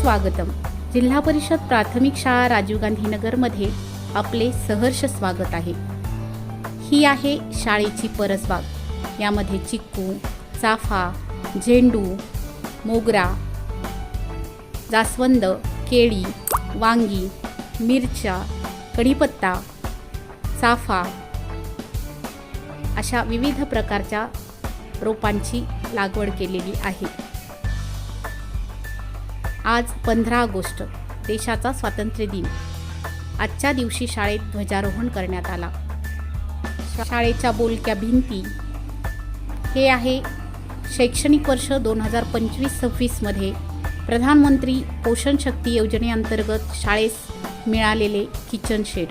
स्वागतम. जिल्हा परिषद प्राथमिक शाळा राजीव गांधी नगरमध्ये आपले सहर्ष स्वागत आहे. ही आहे शाळेची परसबाग. यामध्ये चिक्कू चाफा झेंडू मोगरा जास्वंद केळी वांगी मिरच्या कढीपत्ता चाफा अशा विविध प्रकारच्या रोपांची लागवड केलेली आहे. आज पंधरा ऑगस्ट देशाचा स्वातंत्र्य दिन. आजच्या दिवशी शाळेत ध्वजारोहण करण्यात आला. शाळेच्या बोलक्या भिंती. हे आहे शैक्षणिक वर्ष दोन हजार पंचवीस सव्वीसमध्ये प्रधानमंत्री पोषण शक्ती योजनेअंतर्गत शाळेस मिळालेले किचन शेड.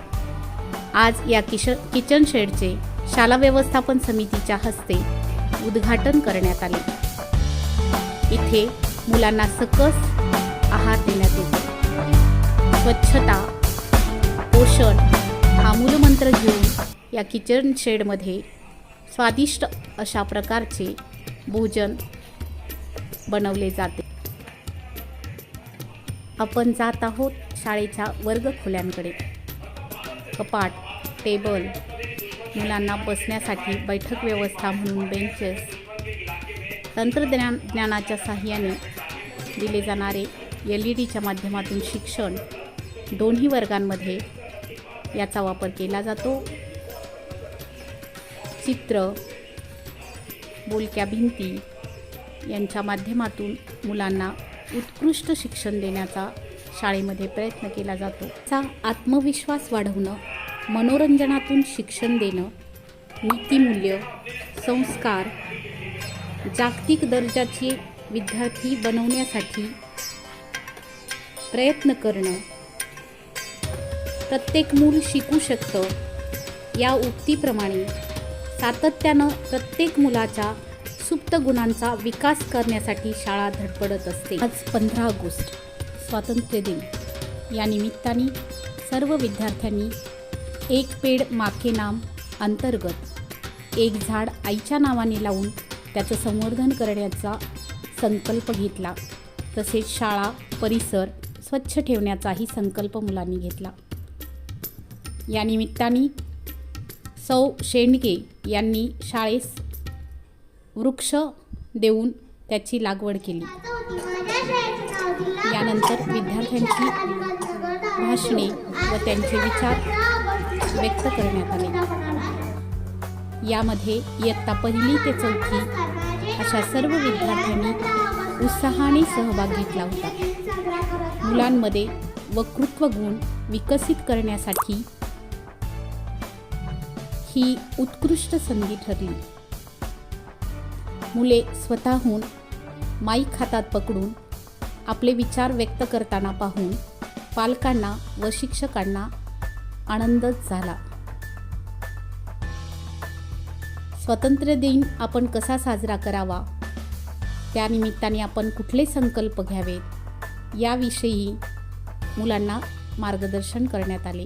आज या किश किचन शेडचे शाला व्यवस्थापन समितीच्या हस्ते उद्घाटन करण्यात आले. इथे मुलांना सकस आहार देण्यात येतो. स्वच्छता पोषण हा मूलमंत्र घेऊन या किचन शेडमध्ये स्वादिष्ट अशा प्रकारचे भोजन बनवले जाते. आपण जात आहोत शाळेच्या वर्गखोल्यांकडे कपाट टेबल मुलांना बसण्यासाठी बैठक व्यवस्था म्हणून बेंचेस तंत्रज्ञान ज्ञानाच्या साहाय्याने दिले जाणारे एल ई डीच्या माध्यमातून शिक्षण दोन्ही वर्गांमध्ये याचा वापर केला जातो. चित्र बोलक्या भिंती यांच्या माध्यमातून मुलांना उत्कृष्ट शिक्षण देण्याचा शाळेमध्ये प्रयत्न केला जातो. चा आत्मविश्वास वाढवणं मनोरंजनातून शिक्षण देणं नीतिमूल्य संस्कार जागतिक दर्जाचे विद्यार्थी बनवण्यासाठी प्रयत्न करणं. प्रत्येक मूल शिकू शकतं. या उक्तीप्रमाणे सातत्यानं प्रत्येक मुलाच्या सुप्त गुणांचा विकास करण्यासाठी शाळा धडपडत असते. आज पंधरा ऑगस्ट स्वातंत्र्य दिन. या निमित्ताने सर्व विद्यार्थ्यांनी एक पेड माके नाम अंतर्गत एक झाड आईच्या नावाने लावून त्याचं संवर्धन करण्याचा संकल्प घेतला. तसेच शाळा परिसर स्वच्छ ठेवण्याचाही संकल्प मुलांनी घेतला. या निमित्ताने सौ शेंडगे यांनी शाळेस वृक्ष देऊन त्याची लागवड केली. यानंतर विद्यार्थ्यांची भाषणे व त्यांचे विचार व्यक्त करण्यात आले. यामध्ये इयत्ता पहिली ते चौथी अशा सर्व विद्यार्थ्यांनी उत्साहाने सहभाग घेतला होता. मुलांमध्ये वक्तृत्व गुण विकसित करण्यासाठी ही उत्कृष्ट संधी ठरली. मुले स्वतःहून माईक हातात पकडून आपले विचार व्यक्त करताना पाहून पालकांना व शिक्षकांना आनंदच झाला. स्वातंत्र्य दिन आपण कसा साजरा करावा? त्यानिमित्ताने आपण कुठले संकल्प घ्यावेत? याविषयी मुलांना मार्गदर्शन करण्यात आले.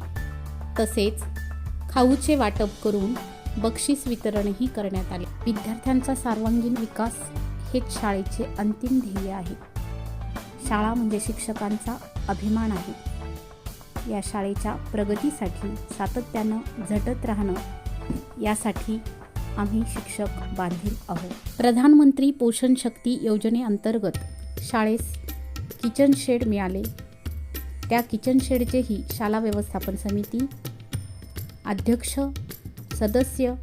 तसेच खाऊचे वाटप करून बक्षीस वितरणही करण्यात आले. विद्यार्थ्यांचा सर्वांगीण विकास हेच शाळेचे अंतिम ध्येय आहे. शाळा म्हणजे शिक्षकांचा अभिमान आहे. या शाळेच्या प्रगतीसाठी सातत्यानं झटत राहणं यासाठी आम्ही शिक्षक बांधील आहोत. प्रधानमंत्री पोषण शक्ती योजनेअंतर्गत शाळेस किचन शेड मिळाले. त्या किचन शेडचेही शाला व्यवस्थापन समिती अध्यक्ष सदस्य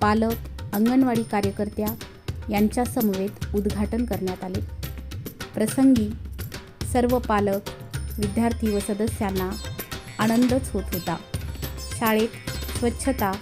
पालक अंगणवाडी कार्यकर्त्या यांच्या समवेत उद्घाटन करण्यात आले. प्रसंगी सर्व पालक विद्यार्थी व सदस्यांना आनंदच होत होता. शाळेत स्वच्छता